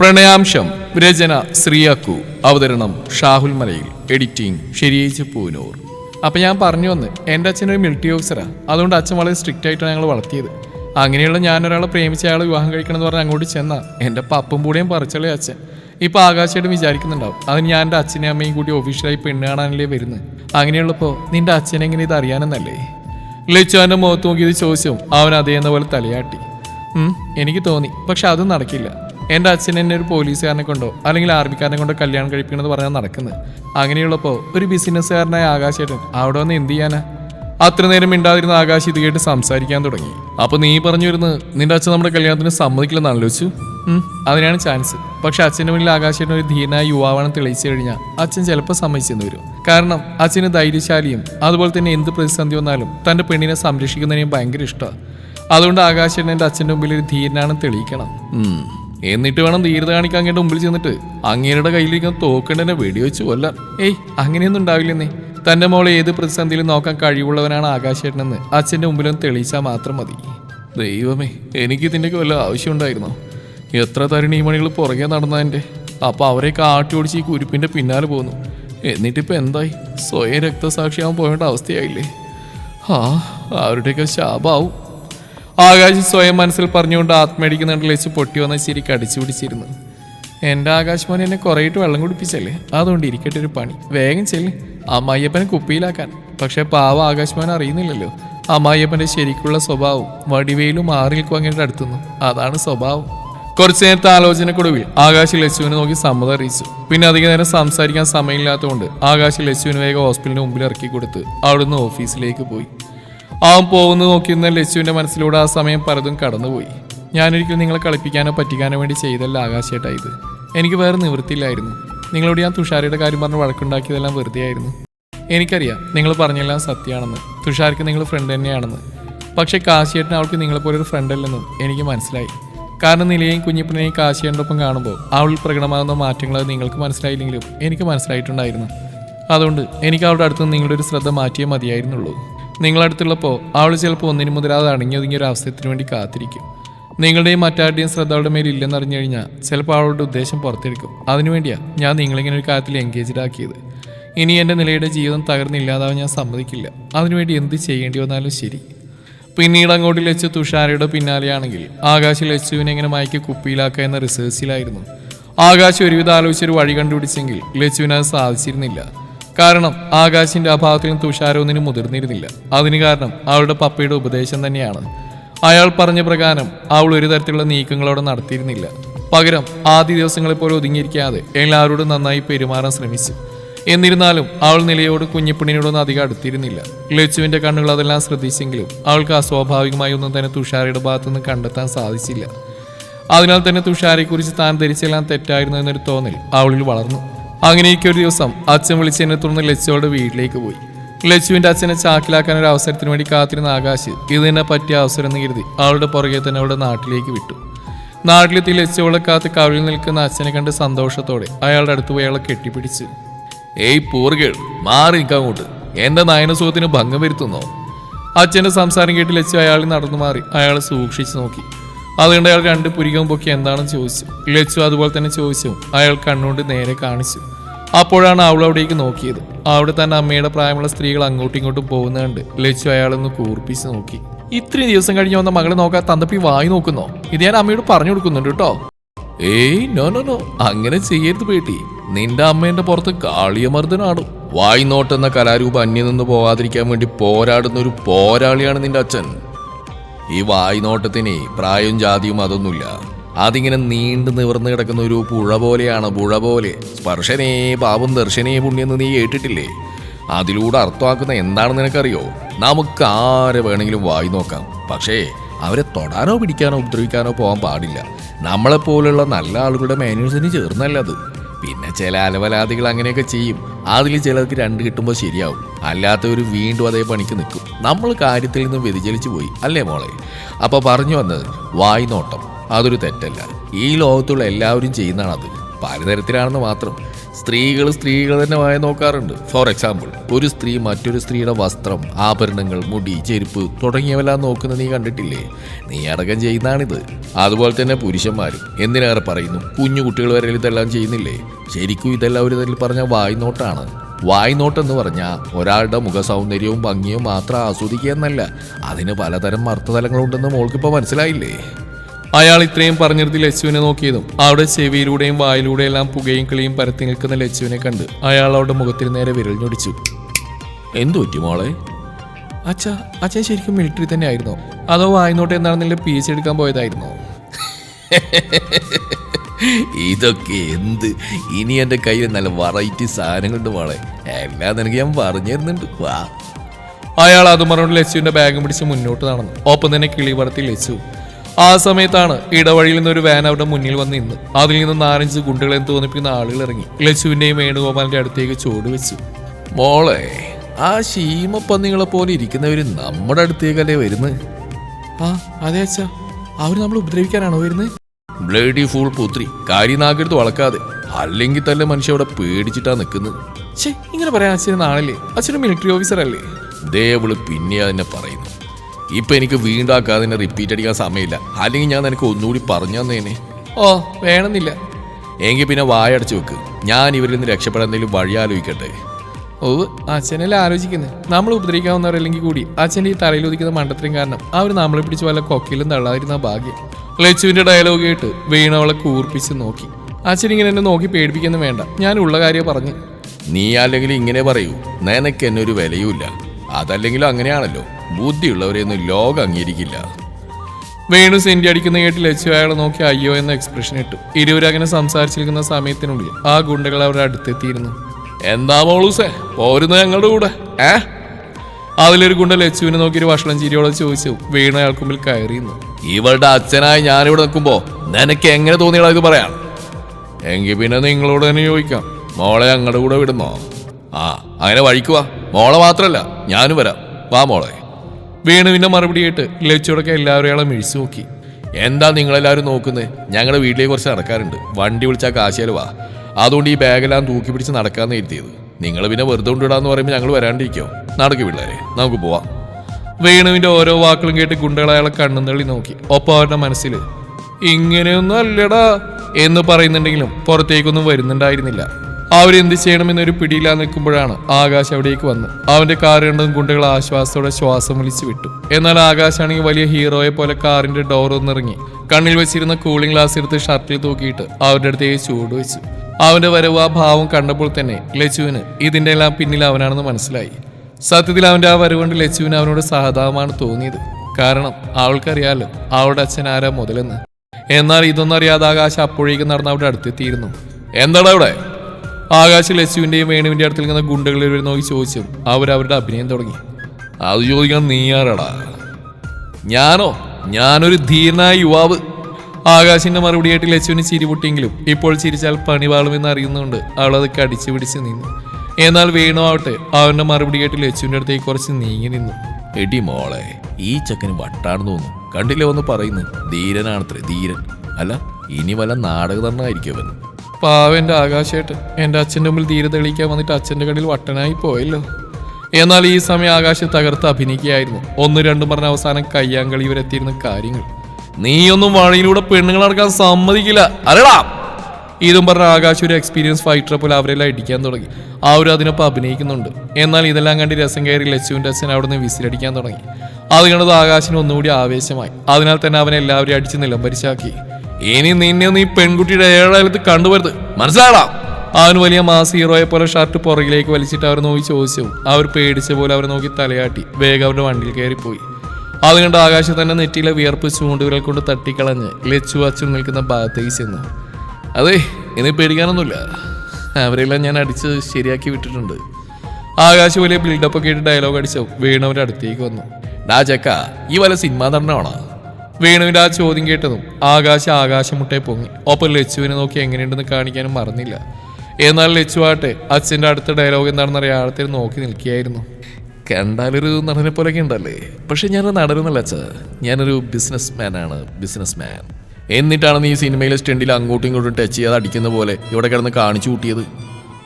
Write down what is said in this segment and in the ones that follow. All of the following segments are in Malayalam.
പ്രണയാംശം രചന ശ്രീയാക്കു. അവതരണം ഷാഹുൽ മലയിൽ. എഡിറ്റിംഗ് ശരിയേച്ച് പൂനൂർ. അപ്പൊ ഞാൻ പറഞ്ഞു വന്ന് എന്റെ അച്ഛൻ ഒരു മിലിറ്ററി ഓഫീസറാണ് അതുകൊണ്ട് അച്ഛൻ വളരെ സ്ട്രിക്റ്റ് ആയിട്ടാണ് ഞങ്ങൾ വളർത്തിയത്. അങ്ങനെയുള്ള ഞാനൊരാളെ പ്രേമിച്ച അയാളെ വിവാഹം കഴിക്കണം എന്ന് പറഞ്ഞ് അങ്ങോട്ട് ചെന്നാ. എന്റെ പപ്പും കൂടെയും പറിച്ചളേ അച്ഛൻ. ഇപ്പൊ ആകാശമായിട്ട് വിചാരിക്കുന്നുണ്ടാവും അതിന് ഞാൻ എന്റെ അച്ഛനെയും അമ്മയും കൂടി ഒഫീഷ്യലായി പെണ്ണ് കാണാനല്ലേ വരുന്നത് അങ്ങനെയുള്ളപ്പോൾ നിന്റെ അച്ഛൻ എങ്ങനെ ഇത് അറിയാനെന്നല്ലേ? ലച്ചുവിന്റെ മുഖത്ത് നോക്കിയത് ചോദിച്ചു അവൻ അതേന്ന പോലെ തലയാട്ടി. എനിക്ക് തോന്നി പക്ഷെ അതും നടക്കില്ല. എന്റെ അച്ഛൻ എന്നെ ഒരു പോലീസുകാരനെ കൊണ്ടോ അല്ലെങ്കിൽ ആർമിക്കാരനെ കൊണ്ടോ കല്യാണം കഴിപ്പിക്കണമെന്ന് പറഞ്ഞാൽ നടക്കുന്നത്. അങ്ങനെയുള്ളപ്പോൾ ഒരു ബിസിനസ്സുകാരനായ ആകാശേട്ടൻ അവിടെ വന്ന് എന്ത് ചെയ്യാനാ? അത്ര നേരം മിണ്ടാതിരുന്ന ആകാശ് ഇത് കേട്ട് സംസാരിക്കാൻ തുടങ്ങി. അപ്പോൾ നീ പറഞ്ഞു വരുന്നത് നിന്റെ അച്ഛൻ നമ്മുടെ കല്യാണത്തിന് സമ്മതിക്കില്ലെന്ന് ആലോചിച്ചു അതിനാണ് ചാൻസ്. പക്ഷെ അച്ഛന്റെ മുന്നിൽ ആകാശേട്ടൻ ഒരു ധീരനായ യുവാവാണ് തെളിയിച്ചു കഴിഞ്ഞാൽ അച്ഛൻ ചിലപ്പോൾ സമ്മതിച്ചെന്ന് വരും. കാരണം അച്ഛന് ധൈര്യശാലിയും അതുപോലെ തന്നെ എന്ത് പ്രതിസന്ധി വന്നാലും തന്റെ പെണ്ണിനെ സംരക്ഷിക്കുന്നതിനെയും ഭയങ്കര ഇഷ്ടമാണ് അതുകൊണ്ട് ആകാശേട്ടൻ എന്റെ അച്ഛന്റെ മുമ്പിൽ ഒരു ധീരനാണെന്ന് തെളിയിക്കണം. എന്നിട്ട് വേണം ധീരത കാണിക്കാൻ അങ്ങയുടെ മുമ്പിൽ ചെന്നിട്ട്. അങ്ങേരുടെ കയ്യിലിരിക്കുന്ന തോക്കണ്ടെന്നെ വെടിവെച്ച് കൊല്ലാൻ ഏയ് അങ്ങനെയൊന്നും ഉണ്ടാവില്ലെന്നേ. തന്റെ മോളെ ഏത് പ്രതിസന്ധിയിലും നോക്കാൻ കഴിവുള്ളവനാണ് ആകാശേട്ടനെന്ന് അച്ഛന്റെ മുമ്പിലൊന്ന് തെളിയിച്ചാൽ മാത്രം മതി. ദൈവമേ എനിക്ക് ഇതിന്റെയൊക്കെ വല്ല ആവശ്യമുണ്ടായിരുന്നോ എത്ര തരുണീമണികൾ പുറകെ നടന്നതിന്റെ അപ്പോൾ അവരെ ആട്ടി ഓടിച്ച് ഈ കുരുപ്പിന്റെ പിന്നാലെ പോന്നു. എന്നിട്ടിപ്പോൾ എന്തായി? സ്വയം രക്തസാക്ഷിയാവാൻ പോകേണ്ട അവസ്ഥയായില്ലേ? ആ അവരുടെയൊക്കെ ശാപാവും ആകാശ് സ്വയം മനസ്സിൽ പറഞ്ഞുകൊണ്ട് ആത്മേടിക്കുന്നുണ്ട് ലേശ് പൊട്ടി വന്ന ചിരി കടിച്ചു പിടിച്ചിരുന്നു. എന്റെ ആകാശ് മോൻ എന്നെ കുറേയിട്ട് വെള്ളം കുടിപ്പിച്ചല്ലേ? അതുകൊണ്ട് ഇരിക്കട്ടെ ഒരു പണി. വേഗം ചെല്ല്. അമ്മായിയപ്പനെ കുപ്പിയിലാക്കാൻ. പക്ഷെ പാവ ആകാശ് മോൻ അറിയുന്നില്ലല്ലോ. അമ്മായിയപ്പന്റെ ശരിക്കുള്ള സ്വഭാവം വടിവേലും മാറി നിൽക്കും അങ്ങനെ അടുത്തുനിന്ന്. അതാണ് സ്വഭാവം. കുറച്ചു നേരത്തെ ആലോചനക്കൊടുവിൽ ആകാശ് ലച്ചുവിനെ നോക്കി സമ്മതം അറിയിച്ചു. പിന്നെ അധിക നേരം സംസാരിക്കാൻ സമയമില്ലാത്തതുകൊണ്ട് ആകാശ് ലച്ചുവിന് വേഗം ഹോസ്പിറ്റലിന് മുമ്പിൽ ഇറക്കി കൊടുത്ത് അവിടുന്ന് ഓഫീസിലേക്ക് പോയി. അവൻ പോകുന്നത് നോക്കിയിരുന്ന ലച്ചുവിന്റെ മനസ്സിലൂടെ ആ സമയം പലതും കടന്നുപോയി. ഞാനൊരിക്കലും നിങ്ങളെ കളിപ്പിക്കാനോ പറ്റിക്കാനോ വേണ്ടി ചെയ്തല്ല ആകാശേട്ടാ ഇത് എനിക്ക് വേറെ നിവൃത്തിയില്ലായിരുന്നു. നിങ്ങളോട് ഞാൻ തുഷാരിയുടെ കാര്യം പറഞ്ഞ് വഴക്കുണ്ടാക്കിയതെല്ലാം വെറുതെ ആയിരുന്നു എനിക്കറിയാം നിങ്ങൾ പറഞ്ഞെല്ലാം സത്യമാണെന്ന്. തുഷാർക്ക് നിങ്ങൾ ഫ്രണ്ട് തന്നെയാണെന്ന്. പക്ഷേ കാശിയേട്ടൻ അവൾക്ക് നിങ്ങളെപ്പോലെ ഒരു ഫ്രണ്ട് അല്ലെന്നും എനിക്ക് മനസ്സിലായി. കാരണം നിലയെയും കുഞ്ഞിപ്പനെയും കാശിയേട്ടന്റെ ഒപ്പം കാണുമ്പോൾ അവൾ പ്രകടമാകുന്ന മാറ്റങ്ങൾ നിങ്ങൾക്ക് മനസ്സിലായില്ലെങ്കിലും എനിക്ക് മനസ്സിലായിട്ടുണ്ടായിരുന്നു. അതുകൊണ്ട് എനിക്ക് അവളുടെ അടുത്ത് നിങ്ങളുടെ ഒരു ശ്രദ്ധ മാറ്റിയേ മതിയായിരുന്നുള്ളൂ. നിങ്ങളടുത്തുള്ളപ്പോൾ അവൾ ചിലപ്പോൾ ഒന്നിനു മുതലാതെ അടങ്ങി ഒതുങ്ങിയ ഒരു അവസരത്തിന് വേണ്ടി കാത്തിരിക്കും. നിങ്ങളുടെയും മറ്റാരുടെയും ശ്രദ്ധ അവളുടെ മേൽ ഇല്ലെന്ന് അറിഞ്ഞു കഴിഞ്ഞാൽ ചിലപ്പോൾ അവളുടെ ഉദ്ദേശം പുറത്തെടുക്കും. അതിനുവേണ്ടിയാണ് ഞാൻ നിങ്ങളിങ്ങനെ ഒരു കാര്യത്തിൽ എൻഗേജ്ഡ് ആക്കിയത്. ഇനി എന്റെ നിലയുടെ ജീവിതം തകർന്നില്ലാതാവാൻ ഞാൻ സമ്മതിക്കില്ല. അതിനുവേണ്ടി എന്ത് ചെയ്യേണ്ടി വന്നാലും ശരി. പിന്നീട് അങ്ങോട്ട് ലച്ചു തുഷാരയുടെ പിന്നാലെയാണെങ്കിൽ ആകാശ് ലച്ചുവിനെ എങ്ങനെ മയക്കി കുപ്പിയിലാക്കുക എന്ന റിസേർച്ചിലായിരുന്നു ആകാശ് ഒരുവിധം ആലോചിച്ചൊരു വഴി കണ്ടുപിടിച്ചെങ്കിൽ ലച്ചുവിന് അത് സാധിച്ചിരുന്നില്ല. കാരണം ആകാശിന്റെ അഭാവത്തിലും തുഷാര ഒന്നിനും മുതിർന്നിരുന്നില്ല. അതിന് കാരണം അവളുടെ പപ്പയുടെ ഉപദേശം തന്നെയാണ്. അയാൾ പറഞ്ഞ പ്രകാരം അവൾ ഒരു തരത്തിലുള്ള നീക്കങ്ങളോടെ നടത്തിയിരുന്നില്ല. പകരം ആദ്യ ദിവസങ്ങളെ പോലെ ഒതുങ്ങിയിരിക്കാതെ എല്ലാവരോടും നന്നായി പെരുമാറാൻ ശ്രമിച്ചു. എന്നിരുന്നാലും അവൾ നിലയോട് കുഞ്ഞിപ്പെണ്ണിനോടൊന്നും അധികം അടുത്തിരുന്നില്ല. ലച്ചുവിന്റെ കണ്ണുകൾ അതെല്ലാം ശ്രദ്ധിച്ചെങ്കിലും അവൾക്ക് അസ്വാഭാവികമായി ഒന്നും തന്നെ തുഷാരയുടെ ഭാഗത്തുനിന്ന് കണ്ടെത്താൻ സാധിച്ചില്ല. അതിനാൽ തന്നെ തുഷാരെക്കുറിച്ച് താൻ ധരിച്ചെല്ലാം തെറ്റായിരുന്നു എന്നൊരു തോന്നൽ അവളിൽ വളർന്നു. അങ്ങനെയൊക്കെ ഒരു ദിവസം അച്ഛൻ വിളിച്ചതിനെ തുടർന്ന് ലച്ചുവോട് വീട്ടിലേക്ക് പോയി. ലച്ചുവിന്റെ അച്ഛനെ ചാക്കിലാക്കാൻ ഒരു അവസരത്തിന് വേണ്ടി കാത്തിരുന്ന ആകാശ് ഇതിനെ പറ്റിയ അവസരം എന്ന് കരുതി അവളുടെ പുറകെ തന്നെ അവളുടെ നാട്ടിലേക്ക് വിട്ടു. നാട്ടിലെത്തി ലച്ചുവളെ കാത്ത് കവിളിൽ നിൽക്കുന്ന അച്ഛനെ കണ്ട് സന്തോഷത്തോടെ അയാളുടെ അടുത്ത് പോയി അയാളെ കെട്ടിപ്പിടിച്ച്. ഏയ് പൂർഗേൾ മാറി നിൽക്കാൻ അങ്ങോട്ട്. എന്റെ നയനസുഖത്തിന് ഭംഗം വരുത്തുന്നോ? അച്ഛന്റെ സംസാരം കേട്ട് ലച്ചു അയാളിൽ നടന്നു മാറി അയാളെ സൂക്ഷിച്ചു നോക്കി. അതുകൊണ്ട് അയാൾ രണ്ട് പുരികം പൊക്കി എന്താണെന്ന് ചോദിച്ചു. ലച്ചു അതുപോലെ തന്നെ ചോദിച്ചു. അയാൾ കണ്ണുകൊണ്ട് നേരെ കാണിച്ചു. അപ്പോഴാണ് അവൾ അവിടേക്ക് നോക്കിയത്. അവിടെ തന്നെ അമ്മയുടെ പ്രായമുള്ള സ്ത്രീകൾ അങ്ങോട്ടും ഇങ്ങോട്ടും പോകുന്നുണ്ട് ലച്ചു അയാളൊന്ന് കൂർപ്പിച്ച് നോക്കി. ഇത്രയും ദിവസം കഴിഞ്ഞ് വന്ന മകളെ നോക്കാൻ തന്തപ്പി വായി നോക്കുന്നോ? ഇത് ഞാൻ അമ്മയോട് പറഞ്ഞു കൊടുക്കുന്നുണ്ട് കേട്ടോ. ഏയ് നോ നോ നോ. അങ്ങനെ ചെയ്യരുത് പേട്ടി നിന്റെ അമ്മേന്റെ പുറത്ത് കാളിയമർദ്ദനാടും. വായി നോട്ടെന്ന കലാരൂപം അന്യം നിന്ന് പോകാതിരിക്കാൻ വേണ്ടി പോരാടുന്ന ഒരു പോരാളിയാണ് നിന്റെ അച്ഛൻ. ഈ വായ്നോട്ടത്തിന് പ്രായവും ജാതിയും അതൊന്നുമില്ല. അതിങ്ങനെ നീണ്ടു നിവർന്ന് കിടക്കുന്ന ഒരു പുഴ പോലെയാണ് പുഴ പോലെ. സ്പർശനേ പാപം ദർശനേ പുണ്യം എന്ന് നീ കേട്ടിട്ടില്ലേ? അതിലൂടെ അർത്ഥമാക്കുന്ന എന്താണെന്ന് നിനക്കറിയോ? നമുക്ക് ആരെ വേണമെങ്കിലും വായി നോക്കാം. പക്ഷേ അവരെ തൊടാനോ പിടിക്കാനോ ഉപദ്രവിക്കാനോ പോകാൻ പാടില്ല. നമ്മളെപ്പോലുള്ള നല്ല ആളുകളുടെ മാനേഴ്സിന് ചേർന്നല്ല അത്. പിന്നെ ചില അലവലാദികൾ അങ്ങനെയൊക്കെ ചെയ്യും. അതിൽ ചിലർക്ക് രണ്ട് കിട്ടുമ്പോൾ ശരിയാവും. അല്ലാത്തവർ വീണ്ടും അതേ പണിക്ക് നിൽക്കും. നമ്മൾ കാര്യത്തിൽ നിന്ന് വ്യതിചലിച്ചു പോയി അല്ലേ മോളെ? അപ്പോൾ പറഞ്ഞു വന്നത് വായി നോട്ടം. അതൊരു തെറ്റല്ല. ഈ ലോകത്തുള്ള എല്ലാവരും ചെയ്യുന്നതാണത്. പലതരത്തിലാണെന്ന് മാത്രം. സ്ത്രീകൾ സ്ത്രീകൾ തന്നെ വായ നോക്കാറുണ്ട്. ഫോർ എക്സാമ്പിൾ ഒരു സ്ത്രീ മറ്റൊരു സ്ത്രീയുടെ വസ്ത്രം ആഭരണങ്ങൾ മുടി ചെരുപ്പ് തുടങ്ങിയവെല്ലാം നോക്കുന്നത് നീ കണ്ടിട്ടില്ലേ? നീ അടക്കം ചെയ്യുന്നതാണിത്. അതുപോലെ തന്നെ പുരുഷന്മാരും. എന്തിനേറെ പറയുന്നു? കുഞ്ഞു കുട്ടികൾ വരെ ഇതെല്ലാം ചെയ്യുന്നില്ലേ? ശരിക്കും ഇതെല്ലാം ഒരു തരത്തിൽ പറഞ്ഞ വായ്നോട്ടാണ്. വായ്നോട്ടെന്ന് പറഞ്ഞാൽ ഒരാളുടെ മുഖ സൗന്ദര്യവും ഭംഗിയും മാത്രം ആസ്വദിക്കുക എന്നല്ല. അതിന് പലതരം അർത്ഥതലങ്ങളുണ്ടെന്ന് മോൾക്കിപ്പോൾ മനസ്സിലായില്ലേ? അയാൾ ഇത്രയും പറഞ്ഞിരുത്തി ലച്ചുവിനെ നോക്കിയതും അവിടെ ചെവിയിലൂടെയും വായിലൂടെയും എല്ലാം പുകയും കിളിയും പരത്തി നിൽക്കുന്ന ലച്ചുവിനെ കണ്ട് അയാൾ അവളുടെ മുഖത്തിന് നേരെ വിരൽ ഞൊടിച്ചു. എന്തു പറ്റി മോളെ? അച്ഛ അച്ഛൻ ശരിക്കും മിലിറ്ററി തന്നെ ആയിരുന്നോ അതോ വായിനോട്ട് എന്താണെന്നില്ല പി എച്ച് എടുക്കാൻ പോയതായിരുന്നോ? ഇതൊക്കെ എന്ത്? ഇനി എന്റെ കയ്യിൽ നല്ല വെറൈറ്റി സാധനങ്ങളുണ്ട് മോളെ. എല്ലാം നിനക്ക് ഞാൻ പറഞ്ഞു തരുന്നുണ്ട്. വാ. അയാൾ അതും പറഞ്ഞുകൊണ്ട് ലച്ചുവിന്റെ ബാഗും പിടിച്ച് മുന്നോട്ട് നടന്നു. ഒപ്പം തന്നെ കിളി പറത്തി ലച്ചു. ആ സമയത്താണ് ഇടവഴിയിൽ നിന്ന് ഒരു വാൻ അവിടെ മുന്നിൽ വന്ന് നിന്ന്. അതിൽ നിന്ന് നാലഞ്ച് ഗുണ്ടുകളെന്ന് തോന്നിപ്പിക്കുന്ന ആളുകൾ ഇറങ്ങി. ലച്ചുവിന്റെയും വേണുഗോപാലിന്റെ അടുത്തേക്ക് ചൂട് വെച്ചു. മോളെ ആ ശീമപ്പന്നികളെ പോലെ ഇരിക്കുന്നവര് നമ്മുടെ അടുത്തേക്കല്ലേ വരുന്നത്? ആ അതെ അച്ഛാ. അവർ നമ്മൾ ഉപദ്രവിക്കാനാണോ വരുന്നത്? ബ്ലേഡി ഫൂൾ പുത്രി. കാര്യനാകരുത് വളക്കാതെ. അല്ലെങ്കിൽ തന്നെ മനുഷ്യ അവിടെ പേടിച്ചിട്ടാ നിൽക്കുന്നത്. ഇങ്ങനെ പറയാൻ അച്ഛന് നാളല്ലേ? അച്ഛനും മിലിറ്ററി ഓഫീസർ അല്ലേ? ദേവൾ പിന്നെ അതിനെ പറയുന്നു. ഇപ്പൊ എനിക്ക് വീണ്ടാക്കാതെ തന്നെ റിപ്പീറ്റ് അടിക്കാൻ സമയമില്ല. അല്ലെങ്കിൽ ഞാൻ നിനക്ക് ഒന്നുകൂടി പറഞ്ഞു തന്നേനെ. ഓ വേണമെന്നില്ല. എങ്കിൽ പിന്നെ വായടച്ചു വെക്ക്. ഞാൻ ഇവരിൽ നിന്ന് രക്ഷപ്പെടാൻ എന്തെങ്കിലും വഴി ആലോചിക്കട്ടെ. ഓ അച്ഛനല്ലേ ആലോചിക്കുന്നത് നമ്മൾ ഉപദ്രവിക്കാവുന്നവരല്ലെങ്കിൽ കൂടി അച്ഛന്റെ ഈ തലയിൽ ഒതുക്കുന്ന മണ്ടത്തിനും കാരണം അവർ നമ്മളെ പിടിച്ച് വല്ല കൊക്കിലും തള്ളാതിരുന്ന ഭാഗ്യം. ലച്ചുവിന്റെ ഡയലോഗ് കേട്ട് വീണ അവളെ കൂർപ്പിച്ച് നോക്കി. അച്ഛൻ ഇങ്ങനെ എന്നെ നോക്കി പേടിപ്പിക്കുന്നു വേണ്ട. ഞാൻ ഉള്ള കാര്യം പറഞ്ഞു. നീ അല്ലെങ്കിൽ ഇങ്ങനെ പറയൂ. നിനക്ക് എന്നൊരു വിലയുമില്ല. അതല്ലെങ്കിലും അങ്ങനെയാണല്ലോ. ബുദ്ധിയുള്ളവരെയൊന്നും ലോകം അംഗീകരിക്കില്ല. വേണു സെന്റി അടിക്കുന്ന കേട്ട് ലച്ചു അയാളെ നോക്കി അയ്യോ എന്ന എക്സ്പ്രഷൻ ഇട്ടു. ഇരുവരങ്ങനെ സംസാരിച്ചിരിക്കുന്ന സമയത്തിനുള്ളിൽ ആ ഗുണ്ടകൾ അവരുടെ അടുത്തെത്തിയിരുന്നു. എന്താ മോളൂസേ പോരുന്ന ഞങ്ങളുടെ കൂടെ. ഏ? അതിലൊരു ഗുണ്ട ലച്ചുവിനെ നോക്കി ഒരു വഷളം ചിരിയോടെ ചോദിച്ചു. വീണ അയാൾക്ക് മുമ്പിൽ കയറിയിരുന്നു. ഇവളുടെ അച്ഛനായി ഞാനിവിടെ നിൽക്കുമ്പോ നിനക്ക് എങ്ങനെ തോന്നിയടാ ഇത് പറയാം എങ്കിൽ പിന്നെ നിങ്ങളോട് തന്നെ ചോദിക്കാം. മോളെ ഞങ്ങളുടെ കൂടെ വിടുന്നോ? ആ അങ്ങനെ വഴിക്കുവാ മോളെ മാത്രല്ല ഞാനും വരാം. വാ മോളെ. വേണുവിന്റെ മറുപടി ലച്ചുടക്കം ലച്ചുടൊക്കെ എല്ലാവരും അയാളെ മിഴിച്ചു നോക്കി. എന്താ നിങ്ങളെല്ലാവരും നോക്കുന്നത് ഞങ്ങളുടെ വീട്ടിലേക്ക് കുറച്ച് നടക്കാറുണ്ട്. വണ്ടി വിളിച്ചാൽ കാശിയാൽ വാ. അതുകൊണ്ട് ഈ ബാഗെല്ലാം തൂക്കി പിടിച്ച് നടക്കാന്ന് എഴുതിയത് നിങ്ങൾ പിന്നെ വെറുതെ കൊണ്ടിടാന്ന് പറയുമ്പോൾ ഞങ്ങൾ വരാണ്ടിരിക്കോ? നടക്കും പിള്ളേരെ നമുക്ക് പോവാം. വേണുവിന്റെ ഓരോ വാക്കുകളും കേട്ട് ഗുണ്ടകൾ അയാളെ കണ്ണും തള്ളി നോക്കി. ഒപ്പം അവരുടെ മനസ്സിൽ ഇങ്ങനെയൊന്നും അല്ലടാ എന്ന് പറയുന്നുണ്ടെങ്കിലും പുറത്തേക്കൊന്നും വരുന്നുണ്ടായിരുന്നില്ല. അവരെന്ത് ചെയ്യണമെന്നൊരു പിടിയില്ലാ നിൽക്കുമ്പോഴാണ് ആകാശ് അവിടേക്ക് വന്ന് അവന്റെ കാർ കണ്ടതും ഗുണ്ടകൾ ആശ്വാസത്തോടെ ശ്വാസം വിളിച്ചു വിട്ടു. എന്നാൽ ആകാശാണെങ്കിൽ വലിയ ഹീറോയെ പോലെ കാറിന്റെ ഡോർ ഒന്നിറങ്ങി. കണ്ണിൽ വെച്ചിരുന്ന കൂളിംഗ് ഗ്ലാസ് എടുത്ത് ഷർട്ടിൽ തൂക്കിയിട്ട് അവരുടെ അടുത്തേക്ക് ചൂട് വെച്ചു അവന്റെ വരവ് ആ ഭാവം കണ്ടപ്പോൾ തന്നെ ലച്ചുവിന് ഇതിന്റെ എല്ലാം പിന്നിൽ അവനാണെന്ന് മനസ്സിലായി. സത്യത്തിൽ അവന്റെ ആ വരവ് കൊണ്ട് ലച്ചുവിന് അവനോട് സഹതാപമാണ് തോന്നിയത്. കാരണം അവൾക്കറിയാലോ അവളുടെ അച്ഛൻ ആരാ മുതലെന്ന്. എന്നാൽ ഇതൊന്നും അറിയാതെ ആകാശ് അപ്പോഴേക്കും നടന്ന് അവിടെ അടുത്തെത്തിയിരുന്നു. എന്താടാ ഇവിടെ ആകാശ് ലച്ചുവിന്റെയും വേണുവിന്റെ അടുത്തിൽ നിൽക്കുന്ന ഗുണ്ടകളിൽ ഒരു നോക്കി ചോദിച്ചു. അവരവരുടെ അഭിനയം തുടങ്ങി. അത് ചോദിക്കാൻ നീയാറടാ ഞാനോ? ഞാനൊരു ധീരനായ യുവാവ്. ആകാശിന്റെ മറുപടിയായിട്ട് ലച്ചുവിന് ചിരിപൊട്ടിയെങ്കിലും ഇപ്പോൾ ചിരിച്ചാൽ പണിവാളുമെന്ന് അറിയുന്നതുകൊണ്ട് അവൾ അത് കടിച്ചു പിടിച്ച് നിന്നു. എന്നാൽ വേണു ആവട്ടെ അവന്റെ മറുപടിയായിട്ട് ലച്ചുവിന്റെ അടുത്തേക്ക് കുറച്ച് നീങ്ങി നിന്നു. എടി മോളെ ഈ ചക്കന് വട്ടാണെന്ന് തോന്നുന്നു. കണ്ടില്ലേ ഒന്ന് പറയുന്നു ധീരനാണത്രേ ധീരൻ. അല്ല ഇനി വല്ല നാടക തന്നായിരിക്കും അവൻ. പാവന്റെ ആകാശമായിട്ട്. എന്റെ അച്ഛന്റെ മുമ്പിൽ തീരെ തെളിയിക്കാൻ വന്നിട്ട് അച്ഛന്റെ കടയിൽ വട്ടനായി പോയല്ലോ. എന്നാൽ ഈ സമയം ആകാശം തകർത്ത് അഭിനയിക്കുകയായിരുന്നു. ഒന്ന് രണ്ടും പറഞ്ഞ അവസാനം കയ്യാങ്കളി വരെത്തിയിരുന്ന കാര്യങ്ങൾ. നീയൊന്നും വഴിയിലൂടെ പെണ്ണുങ്ങൾ നടക്കാൻ സമ്മതിക്കില്ല. അരടാ ഇതും പറഞ്ഞ ആകാശ് ഒരു എക്സ്പീരിയൻസ് ഫൈറ്റർ പോലെ അവരെല്ലാം ഇടിക്കാൻ തുടങ്ങി. അവരും അതിനൊപ്പം അഭിനയിക്കുന്നുണ്ട്. എന്നാൽ ഇതെല്ലാം കണ്ട് രസം കയറി ലച്ചുവിന്റെ അച്ഛൻ അവിടെ നിന്ന് വിസിലടിക്കാൻ തുടങ്ങി. അത് കണ്ടത് ആകാശിന് ഒന്നുകൂടി ആവേശമായി. അതിനാൽ തന്നെ അവനെ എല്ലാവരെയും അടിച്ച് നിലംപരിശാക്കി ഇനി നിന്നെ നീ പെൺകുട്ടിയുടെ ഏഴാലത്ത് കണ്ടുവരുത് മനസ്സിലാടാ അവൻ വലിയ മാസ് ഹീറോയെ പോലെ ഷർട്ട് പുറകിലേക്ക് വലിച്ചിട്ട് അവർ നോക്കി ചോദിച്ചു. അവർ പേടിച്ച പോലെ അവർ നോക്കി തലയാട്ടി. വേഗം അവരുടെ വണ്ടിയിൽ കയറിപ്പോയി. അത് കണ്ട് ആകാശം തന്നെ നെറ്റിയിലെ വിയർപ്പ് ചൂണ്ടുവിരൽ കൊണ്ട് തട്ടിക്കളഞ്ഞ് ലച്ചു വച്ചു നിൽക്കുന്ന ഭാഗത്തേക്ക് ചെന്നു. അതെ ഇനി പേടിക്കാനൊന്നുമില്ല. അവരെല്ലാം ഞാൻ അടിച്ച് ശരിയാക്കി വിട്ടിട്ടുണ്ട്. ആകാശ് വലിയ ബിൽഡപ്പ് ഒക്കെ ഇട്ട് ഡയലോഗ് അടിച്ചു വീണവരുടെ അടുത്തേക്ക് വന്നു. ഡാ ചക്ക ഈ വല്ല സിനിമാ നടനാണോ വേണുവിന്റെ ആ ചോദ്യം കേട്ടതും ആകാശ ആകാശമുട്ടെ പൊങ്ങി. ഒപ്പം ലച്ചുവിനെ നോക്കി എങ്ങനെയുണ്ടെന്ന് കാണിക്കാനും മറന്നില്ല. എന്നാൽ ലച്ചുവാട്ടെ അച്ഛന്റെ അടുത്ത ഡയലോഗ് എന്താണെന്ന് അറിയാളത്തിൽ നോക്കി നിൽക്കുകയായിരുന്നു. കണ്ടാലൊരു നടനെ പോലെയൊക്കെ ഉണ്ടല്ലേ? പക്ഷെ ഞാനൊരു നടനെന്നല്ല അച്ഛ. ഞാനൊരു ബിസിനസ് മാനാണ് ബിസിനസ് മാൻ എന്നിട്ടാണ് നീ സിനിമയിലെ സ്റ്റണ്ടിൽ അങ്ങോട്ടും ഇങ്ങോട്ടും ടച്ച് ചെയ്യാതെ അടിക്കുന്ന പോലെ ഇവിടെ കിടന്ന് കാണിച്ചു കൂട്ടിയത്.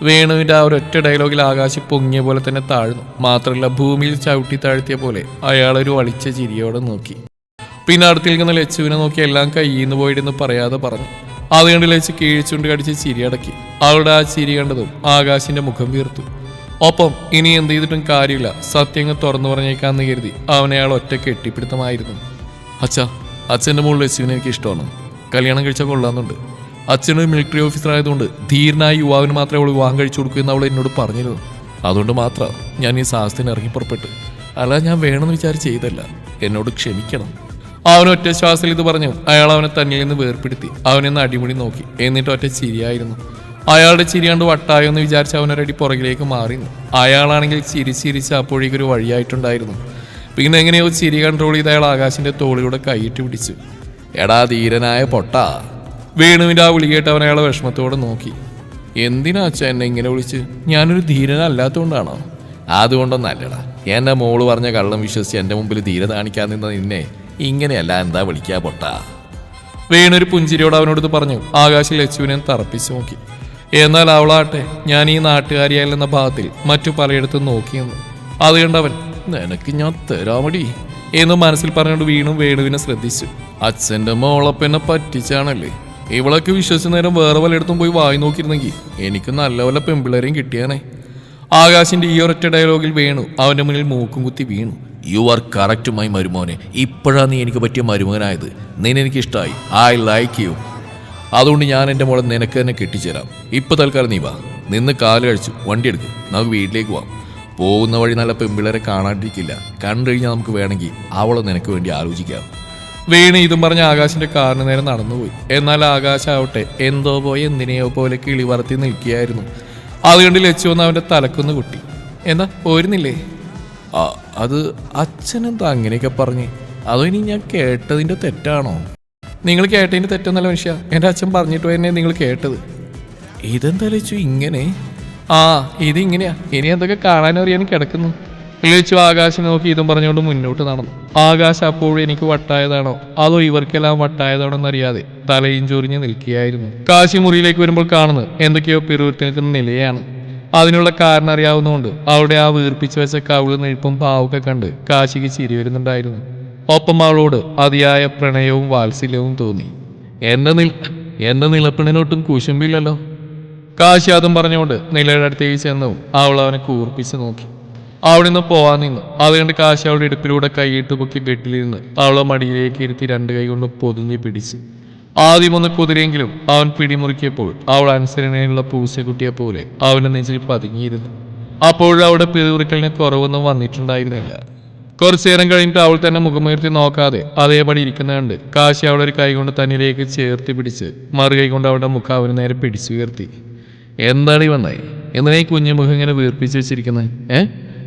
വേണുവിന്റെ ആ ഒരൊറ്റ ഡയലോഗിൽ ആകാശം പൊങ്ങിയ പോലെ തന്നെ താഴ്ന്നു. മാത്രമല്ല ഭൂമിയിൽ ചവിട്ടി താഴ്ത്തിയ പോലെ അയാളൊരു വളിച്ച ചിരിയോടെ നോക്കി. പിന്നെ അടുത്ത് നിൽക്കുന്ന ലച്ചുവിനെ നോക്കി എല്ലാം കയ്യിന്ന് പോയിട്ടെന്ന് പറയാതെ പറഞ്ഞു. അതുകൊണ്ട് ലച്ചു കീഴ്ച്ചുണ്ട് കടിച്ച് ചിരി അടക്കി. അവളുടെ ആ ചിരി കണ്ടതും ആകാശിന്റെ മുഖം വീർത്തു. ഒപ്പം ഇനി എന്ത് ചെയ്തിട്ടും കാര്യമില്ല. സത്യങ്ങൾ തുറന്നു പറഞ്ഞേക്കാന്ന് കരുതി അവനെ അയാൾ ഒറ്റ കെട്ടിപ്പിടുത്തമായിരുന്നു. അച്ഛ അച്ഛന്റെ മുകളിൽ ലച്ചുവിനെ എനിക്ക് ഇഷ്ടമാണ്. കല്യാണം കഴിച്ചാൽ കൊള്ളാമെന്നുണ്ട് അച്ഛനൊരു മിലിറ്ററി ഓഫീസർ ആയതുകൊണ്ട് ധീരനായ യുവാവിന് മാത്രമേ അവൾ വിവാഹം കഴിച്ചു കൊടുക്കൂ എന്ന് അവൾ എന്നോട് പറഞ്ഞിരുന്നു. അതുകൊണ്ട് മാത്രം ഞാൻ ഈ സാഹസത്തിന് ഇറങ്ങി പുറപ്പെട്ടു. അല്ല ഞാൻ വേണമെന്ന് വിചാരിച്ച് ചെയ്തല്ല എന്നോട് ക്ഷമിക്കണം. അവൻ ഒറ്റ ശ്വാസത്തിൽ ഇത് പറഞ്ഞു. അയാൾ അവനെ തന്നിൽ നിന്ന് വേർപ്പെടുത്തി അവനെന്ന് അടിമുടി നോക്കി. എന്നിട്ട് ഒറ്റ ചിരിയായിരുന്നു. അയാളുടെ ചിരിയാണ്ട് വട്ടായോ എന്ന് വിചാരിച്ച് അവനൊരടി പുറകിലേക്ക് മാറി. അയാളാണെങ്കിൽ ചിരി ചിരിച്ച് അപ്പോഴേക്കൊരു വഴിയായിട്ടുണ്ടായിരുന്നു. പിന്നെ എങ്ങനെയോ ചിരി കൺട്രോൾ ചെയ്ത് അയാൾ ആകാശിന്റെ തോളിലൂടെ കൈയിട്ട് പിടിച്ചു. എടാ ധീരനായ പൊട്ട. വേണുവിന്റെ ആ വിളി കേട്ട് അവൻ അയാളെ വിഷമത്തോടെ നോക്കി. എന്തിനാ അച്ഛ എന്നെ ഇങ്ങനെ വിളിച്ച്? ഞാനൊരു ധീരനല്ലാത്തതുകൊണ്ടാണോ അതുകൊണ്ടൊന്നല്ലടാ. എന്റെ മോൾ പറഞ്ഞ കള്ളം വിശ്വസിച്ച് എന്റെ മുമ്പിൽ ധീര കാണിക്കാൻ നിന്ന നിന്നെ ഇങ്ങനെയല്ല എന്താ വിളിക്കാ പൊട്ട. വേണൊരു പുഞ്ചിരിയോട് അവനോട് പറഞ്ഞു. ആകാശ് ലച്ചുവിനെ തറപ്പിച്ചു നോക്കി. എന്നാൽ അവളാട്ടെ ഞാൻ ഈ നാട്ടുകാരിയായില്ലെന്ന ഭാഗത്തിൽ മറ്റു പലയിടത്തും നോക്കിയെന്ന്. അത് കണ്ടവൻ നിനക്ക് ഞാൻ തരാമടി എന്ന് മനസ്സിൽ പറഞ്ഞുകൊണ്ട് വീണും വേണുവിനെ ശ്രദ്ധിച്ചു. അച്ഛന്റെ മോളപ്പെന്നെ പറ്റിച്ചാണല്ലേ. ഇവളൊക്കെ വിശ്വസിച്ച നേരം വേറെ പലയിടത്തും പോയി വായി നോക്കിയിരുന്നെങ്കിൽ എനിക്ക് നല്ല വല്ല പെമ്പിള്ളേരെയും കിട്ടിയാനേ. ആകാശിന്റെ ഈ ഒരൊറ്റ ഡയലോഗിൽ വേണു അവന്റെ മുന്നിൽ മൂക്കും കുത്തി വീണു. യു ആർ കറക്റ്റ് മൈ മരുമോനെ. ഇപ്പോഴാണ് നീ എനിക്ക് പറ്റിയ മരുമോനായത് നിന്നെ എനിക്ക് ഇഷ്ടമായി ഐ ലൈക്ക് യു അതുകൊണ്ട് ഞാൻ എന്റെ മോളെ നിനക്ക് തന്നെ കെട്ടിച്ചേരാം. ഇപ്പോൾ തൽക്കാലം നീ വാ. നിന്ന് കാൽ കഴിച്ചു വണ്ടി എടുക്കും. നമുക്ക് വീട്ടിലേക്ക് പോവാം. പോകുന്ന വഴി നല്ല പെമ്പിളരെ കാണാണ്ടിരിക്കില്ല. കണ്ടു കഴിഞ്ഞാൽ നമുക്ക് വേണമെങ്കിൽ അവളെ നിനക്ക് വേണ്ടി ആലോചിക്കാം. വീണ് ഇതും പറഞ്ഞ ആകാശിന്റെ കാറിന് നേരെ നടന്നുപോയി. എന്നാൽ ആകാശാവട്ടെ എന്തോ പോയി എന്തിനെയോ പോലെ കിളി പറത്തി നിൽക്കുകയായിരുന്നു. അതുകൊണ്ട് ലച്ചു വന്ന് അവന്റെ തലക്കൊന്ന് കുട്ടി. എന്താ? പോരുന്നില്ലേ? ആ അത് അച്ഛനെന്താ അങ്ങനെയൊക്കെ പറഞ്ഞ്? അതോ ഇനി ഞാൻ കേട്ടതിന്റെ തെറ്റാണോ? നിങ്ങൾ കേട്ടതിന്റെ തെറ്റൊന്നല്ല മനുഷ്യ. എന്റെ അച്ഛൻ പറഞ്ഞിട്ട് തന്നെ നിങ്ങൾ കേട്ടത്. ഇതെന്താ ലച്ചു ഇങ്ങനെ? ആ ഇത് ഇങ്ങനെയാ ഇനി എന്തൊക്കെ കാണാനും അറിയാനും കിടക്കുന്നു? ലച്ചു ആകാശം നോക്കി ഇതും പറഞ്ഞുകൊണ്ട് മുന്നോട്ട് നടന്നു. ആകാശം അപ്പോഴും എനിക്ക് വട്ടായതാണോ? അതോ ഇവർക്കെല്ലാം വട്ടായതാണോ എന്നറിയാതെ തലയും ചൊറിഞ്ഞ് നിൽക്കുകയായിരുന്നു. കാശിമുറിയിലേക്ക് വരുമ്പോൾ കാണുന്നത് എന്തൊക്കെയോ നിൽക്കുന്ന നിലയാണ്. അതിനുള്ള കാരണം അറിയാവുന്നതുകൊണ്ട് അവളുടെ ആ വീർപ്പിച്ചു വെച്ച കവിളും നെഴുപ്പും പാവൊക്കെ കണ്ട് കാശിക്ക് ചിരി വരുന്നുണ്ടായിരുന്നു. ഒപ്പം അവളോട് അതിയായ പ്രണയവും വാത്സല്യവും തോന്നി. എന്ന നിൽ എന്ന നിലപ്പിണിനൊട്ടും കുശുമ്പില്ലല്ലോ. കാശി അതും പറഞ്ഞുകൊണ്ട് നിലയുടെ അടുത്തേക്ക് ചെന്നു. അവൾ അവനെ കൂർപ്പിച്ച് നോക്കി. അവിടെ നിന്ന് പോവാൻ നിന്നു അതുകൊണ്ട് കാശി അവളുടെ ഇടുപ്പിലൂടെ കൈയിട്ട് പൊക്കി ബെഡിലിരുന്ന് അവളെ മടിയിലേക്ക് ഇരുത്തി രണ്ട് കൈ കൊണ്ട് പൊതിഞ്ഞ് പിടിച്ച്. ആദ്യം ഒന്ന് കുതിരെങ്കിലും അവൻ പിടിമുറുക്കിയപ്പോൾ അവൾ അനുസരണയുള്ള പൂച്ചക്കുട്ടിയെ പോലെ അവന് നെഞ്ചിൽ പതുങ്ങിയിരുന്നു. അപ്പോഴും അവിടെ പിറുവിറുക്കലിന് കുറവൊന്നും വന്നിട്ടുണ്ടായിരുന്നില്ല. കുറച്ചു നേരം കഴിഞ്ഞിട്ട് അവൾ തന്നെ മുഖമുയർത്തി നോക്കാതെ അതേപടി ഇരിക്കുന്നുണ്ട് കാശി അവളൊരു കൈ കൊണ്ട് തന്നിലേക്ക് ചേർത്തി പിടിച്ച് മറു കൈ കൊണ്ട് അവളുടെ മുഖം അവന് നേരെ പിടിച്ചുയർത്തി. എന്താണ് ഈ വന്നായി എന്തിനാ ഈ കുഞ്ഞു മുഖം ഇങ്ങനെ വീർപ്പിച്ച് വെച്ചിരിക്കുന്നത് ഏ?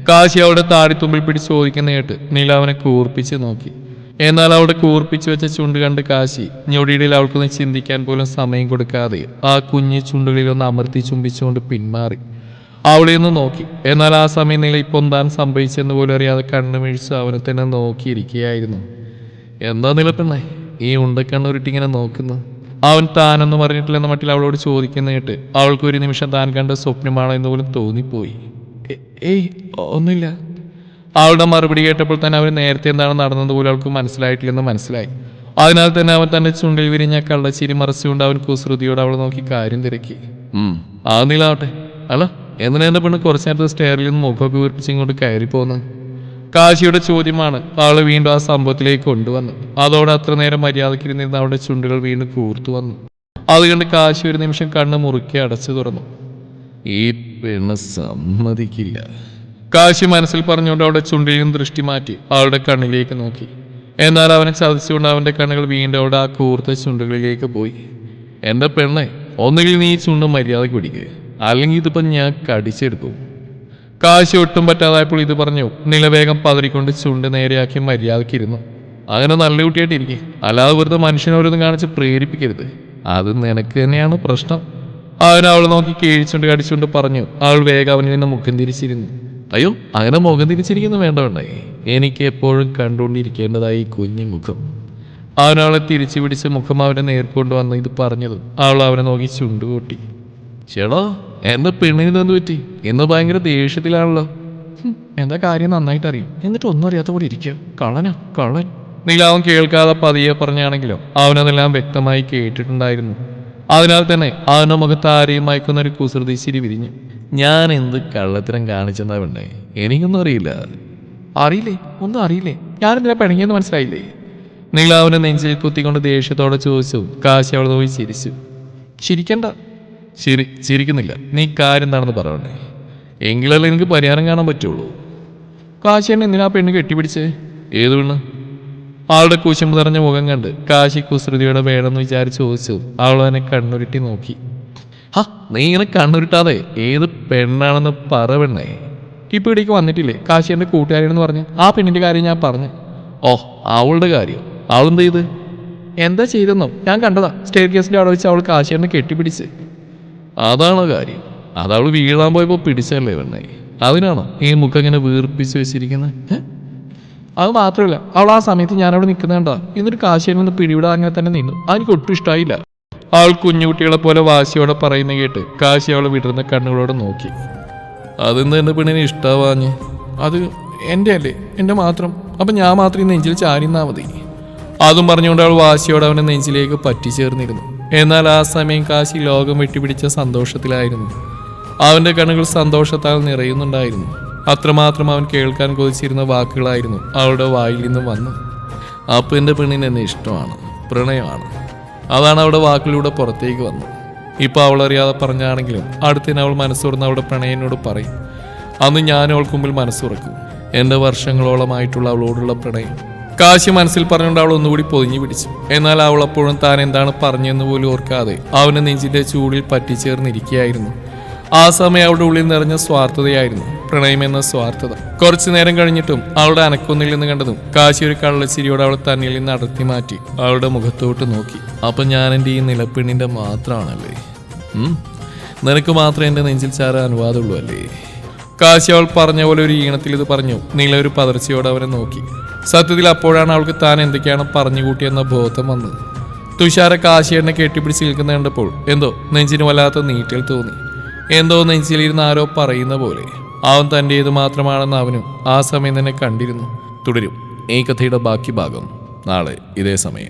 കാശി അവളുടെ താടിത്തുമ്പിൽ പിടിച്ച് ചോദിക്കുന്ന കേട്ട് നീല അവനെ കൂർപ്പിച്ച് നോക്കി. എന്നാൽ അവിടെ കൂർപ്പിച്ചു വെച്ച ചുണ്ട് കണ്ട് കാശി. ഞൊടിയിടയിൽ അവൾക്കൊന്ന് ചിന്തിക്കാൻ പോലും സമയം കൊടുക്കാതെ ആ കുഞ്ഞു ചുണ്ടുകളിൽ ഒന്ന് അമർത്തി ചുംബിച്ചുകൊണ്ട് പിന്മാറി. അവളെ ഒന്ന് നോക്കി. എന്നാൽ ആ സമയം നില ഇപ്പം താൻ സംഭവിച്ചെന്ന് പോലും അറിയാതെ കണ്ണു മിഴിച്ച് അവനെ തന്നെ നോക്കിയിരിക്കുകയായിരുന്നു. എന്താ നിലപ്പെണ്ണേ ഈ ഉണ്ടക്കണ്ണുരുട്ടിങ്ങനെ നോക്കുന്നു. അവൻ താനൊന്നും പറഞ്ഞിട്ടില്ലെന്ന മട്ടിൽ അവളോട് ചോദിക്കുന്ന കേട്ട് അവൾക്കൊരു നിമിഷം താൻ കണ്ട സ്വപ്നമാണോ എന്ന് പോലും തോന്നിപ്പോയി. ഏയ് ഒന്നുമില്ല. അവളുടെ മറുപടി കേട്ടപ്പോൾ തന്നെ അവൻ നേരത്തെ എന്താണ് നടന്നത് പോലും അവൾക്ക് മനസ്സിലായിട്ടില്ലെന്ന് മനസ്സിലായി. അതിനാൽ തന്നെ അവൻ തന്റെ ചുണ്ടിൽ വിരിഞ്ഞ കള്ളച്ചിരി മറച്ചുകൊണ്ട് അവൻ കുസൃതിയോട് അവളെ നോക്കി കാര്യം തിരക്കി. ആ നീലാവട്ടെ. അല്ല എന്തിനാ പെണ്ണ് കുറച്ചു നേരത്തെ സ്റ്റെയറിൽ നിന്ന് മുഖമൊക്കെ വീർപ്പിച്ച് ഇങ്ങോട്ട് കയറി പോകുന്നത് കാശിയുടെ ചോദ്യമാണ് അവളെ വീണ്ടും ആ സംഭവത്തിലേക്ക് കൊണ്ടുവന്നു. അതോടെ അത്ര നേരം മര്യാദക്കിരുന്നിരുന്ന അവളുടെ ചുണ്ടുകൾ വീണ്ടും കൂർത്തു വന്നു. അതുകൊണ്ട് കണ്ട് കാശി ഒരു നിമിഷം കണ്ണ് മുറുക്കി അടച്ചു തുറന്നു. ഈ പെണ്ണ് സമ്മതിക്കില്ല. കാശി മനസ്സിൽ പറഞ്ഞുകൊണ്ട് അവിടെ ചുണ്ടിലും ദൃഷ്ടി മാറ്റി അവളുടെ കണ്ണിലേക്ക് നോക്കി. എന്നാൽ അവനെ ചതിച്ചുകൊണ്ട് അവന്റെ കണ്ണുകൾ വീണ്ടും അവിടെ ആ കൂർത്ത ചുണ്ടുകളിലേക്ക് പോയി. എന്റെ പെണ്ണെ ഒന്നുകിൽ നീ ചുണ്ട് മര്യാദയ്ക്ക് പിടിക്കുക അല്ലെങ്കിൽ ഇതിപ്പം ഞാൻ കടിച്ചെടുക്കും. കാശി ഒട്ടും പറ്റാതായപ്പോൾ ഇത് പറഞ്ഞു നിലവേഗം പതറിക്കൊണ്ട് ചുണ്ട് നേരെയാക്കി മര്യാദയ്ക്ക് ഇരുന്നു അങ്ങനെ നല്ല കുട്ടിയായിട്ടിരിക്കും അല്ലാതെ വെറുതെ മനുഷ്യനോരോന്നും കാണിച്ച് പ്രേരിപ്പിക്കരുത്. അത് നിനക്ക് തന്നെയാണ് പ്രശ്നം. അവൻ അവൾ നോക്കി കീഴിച്ചുകൊണ്ട് കടിച്ചുകൊണ്ട് പറഞ്ഞു. അവൾ വേഗം അവനിൽ നിന്ന് മുഖം തിരിച്ചിരുന്നു. അയ്യോ അങ്ങനെ മുഖം തിരിച്ചിരിക്കുന്നു വേണ്ട വേണ്ടേ. എനിക്ക് എപ്പോഴും കണ്ടുകൊണ്ടിരിക്കേണ്ടതായി കുഞ്ഞു മുഖം. അവനവളെ തിരിച്ചു പിടിച്ച് മുഖം അവനെ നേർക്കൊണ്ടു വന്ന് ഇത് പറഞ്ഞതും അവൾ അവനെ നോക്കി ചുണ്ടുകൂട്ടി. ചേടോ എന്റെ പെണ്ണിന് തന്നു പറ്റി? ഇന്ന് ഭയങ്കര ദേഷ്യത്തിലാണല്ലോ. എന്താ കാര്യം നന്നായിട്ട് അറിയും എന്നിട്ട് ഒന്നും അറിയാത്ത പോലെ ഇരിക്കുക. കള്ളനാ കള്ളൻ. നീലാവൻ കേൾക്കാതെ പതിയെ പറഞ്ഞാണെങ്കിലും അവനതെല്ലാം വ്യക്തമായി കേട്ടിട്ടുണ്ടായിരുന്നു. അതിനാൽ തന്നെ അവന്റെ മുഖത്ത് ആരെയും മയക്കുന്ന ഒരു കുസൃതി ചിരി വിരിഞ്ഞു. ഞാൻ എന്ത് കള്ളത്തരം കാണിച്ചെന്നാ പെണ്ണേ? എനിക്കൊന്നും അറിയില്ല. അറിയില്ലേ? ഒന്നും അറിയില്ലേ? ഞാനെന്തിനാ പിണങ്ങിയെന്ന് മനസ്സിലായില്ലേ? നീലാവിനെ നെഞ്ചിൽ കുത്തിക്കൊണ്ട് ദേഷ്യത്തോടെ ചോദിച്ചു. കാശി അവൾ നോക്കി ചിരിച്ചു. ചിരിക്കണ്ട. ശരി ചിരിക്കുന്നില്ല. നീ കാര്യം എന്താണെന്ന് പറയണേ എങ്കിലല്ലേ എനിക്ക് പരിഹാരം കാണാൻ പറ്റുള്ളൂ. കാശിയെന്നെ എന്തിനാ പെണ്ണ് കെട്ടിപ്പിടിച്ചേ? ഏത് പെണ്ണ്? ആളുടെ കുശുമ്പ് നിറഞ്ഞ മുഖം കണ്ട് കാശി കുസൃതിയുടെ വേണമെന്ന് വിചാരിച്ച് ചോദിച്ചു. അവൾ അവനെ കണ്ണുരുട്ടി നോക്കി. ഹാ നീ ഇങ്ങനെ കണ്ണുരുട്ടാതെ ഏത് പെണ്ണാണെന്ന് പറ പെണ്ണേ. ഇപ്പൊ ഇടയ്ക്ക് വന്നിട്ടില്ലേ? കാശി എന്റെ കൂട്ടുകാരിയെന്ന് പറഞ്ഞ്. ആ പെണ്ണിന്റെ കാര്യം ഞാൻ പറഞ്ഞു. ഓ അവളുടെ കാര്യം. അവളെന്ത് ചെയ്ത്? എന്താ ചെയ്തെന്നോ? ഞാൻ കണ്ടതാ. സ്റ്റേറ്റ് കേസിന്റെ അവിടെ വെച്ച് അവൾ കാശിയെന്നെ കെട്ടിപ്പിടിച്ച്. അതാണോ കാര്യം. അതവൾ വീഴാൻ പോയപ്പോൾ പിടിച്ചല്ലേ വെണ്ണേ അതിനാണോ ഈ മുഖം ഇങ്ങനെ വീർപ്പിച്ച് വെച്ചിരിക്കുന്നത്? അത് മാത്രമല്ല അവൾ ആ സമയത്ത് ഞാനവിടെ നിൽക്കുന്നുണ്ടാ എന്നിട്ട് കാശിയിൽ നിന്ന് പിടിവിടാൻ അങ്ങനെ തന്നെ നിന്നു. അതെനിക്ക് ഒട്ടും ഇഷ്ടമായില്ല അവൾ കുഞ്ഞുകുട്ടികളെ പോലെ വാശിയോടെ പറയുന്ന കേട്ട് കാശി അവളെ വിടർന്ന കണ്ണുകളോടെ നോക്കി. അതെന്താ എന്റെ പെണ്ണിനെ ഇഷ്ടമാഞ്ഞ് അത് എന്റെ അല്ലേ എന്റെ മാത്രം. അപ്പം ഞാൻ മാത്രം നെഞ്ചിൽ ചാരിന്നാ മതി. അതും പറഞ്ഞുകൊണ്ട് അവൾ വാശിയോടെ അവനെ നെഞ്ചിലേക്ക് പറ്റിച്ചേർന്നിരുന്നു. എന്നാൽ ആ സമയം കാശി ലോകം വെട്ടിപ്പിടിച്ച സന്തോഷത്തിലായിരുന്നു. അവന്റെ കണ്ണുകൾ സന്തോഷത്താൽ നിറയുന്നുണ്ടായിരുന്നു. അത്രമാത്രം അവൻ കേൾക്കാൻ കൊതിച്ചിരുന്ന വാക്കുകളായിരുന്നു അവളുടെ വായിൽ നിന്ന് വന്നു അപ്പന്റെ പെണ്ണിന് എന്നെ ഇഷ്ടമാണ് പ്രണയമാണ്. അതാണ് അവളുടെ വാക്കിലൂടെ പുറത്തേക്ക് വന്നത്. ഇപ്പോൾ അവളറിയാതെ പറഞ്ഞാണെങ്കിലും അടുത്തിന് അവൾ മനസ്സുറന്ന് അവളുടെ പ്രണയനോട് പറയും. അന്ന് ഞാൻ അവൾക്ക് മുമ്പിൽ മനസ്സുറക്കും എന്റെ വർഷങ്ങളോളമായിട്ടുള്ള അവളോടുള്ള പ്രണയം. കാശി മനസ്സിൽ പറഞ്ഞുകൊണ്ട് അവൾ ഒന്നുകൂടി പൊതിഞ്ഞു പിടിച്ചു. എന്നാൽ അവൾ അപ്പോഴും താൻ എന്താണ് പറഞ്ഞെന്ന് പോലും ഓർക്കാതെ അവന് നെഞ്ചിന്റെ ചൂടിൽ പറ്റിച്ചേർന്നിരിക്കുകയായിരുന്നു. ആ സമയം അവളുടെ ഉള്ളിൽ നിറഞ്ഞ സ്വാർത്ഥതയായിരുന്നു. പ്രണയം എന്ന സ്വാർത്ഥത. കുറച്ചു നേരം കഴിഞ്ഞിട്ടും അവളുടെ അനക്കൊന്നിൽ നിന്ന് കണ്ടതും കാശി ഒരു കള്ളച്ചിരിയോട് അവൾ തന്നിൽ നിന്ന് അടർത്തി മാറ്റി അവളുടെ മുഖത്തോട്ട് നോക്കി. അപ്പൊ ഞാൻ എന്റെ ഈ നിലപ്പെണ്ണിന്റെ മാത്രമാണല്ലേ നിനക്ക് മാത്രമേ എന്റെ നെഞ്ചിൽ ചാരാൻ അനുവാദമുള്ളൂ അല്ലേ? കാശി അവൾ പറഞ്ഞ പോലെ ഒരു ഈണത്തിൽ ഇത് പറഞ്ഞു. നീല ഒരു പതർച്ചയോടെ അവനെ നോക്കി. സത്യത്തിൽ അപ്പോഴാണ് അവൾക്ക് താൻ എന്തൊക്കെയാണ് പറഞ്ഞു കൂട്ടിയെന്ന ബോധം വന്നത്. തുഷാര കാശിയെന്നെ കെട്ടിപ്പിടിച്ച് നിൽക്കുന്ന കണ്ടപ്പോൾ എന്തോ നെഞ്ചിന് വല്ലാത്ത നീറ്റൽ തോന്നി. എന്തോ നെഞ്ചിലിരുന്ന് ആരോ പറയുന്ന പോലെ. അവൻ തന്റേത് മാത്രമാണെന്ന് അവനും ആ സമയം തന്നെ കണ്ടിരുന്നു. തുടരും. ഈ കഥയുടെ ബാക്കി ഭാഗം നാളെ ഇതേ സമയം.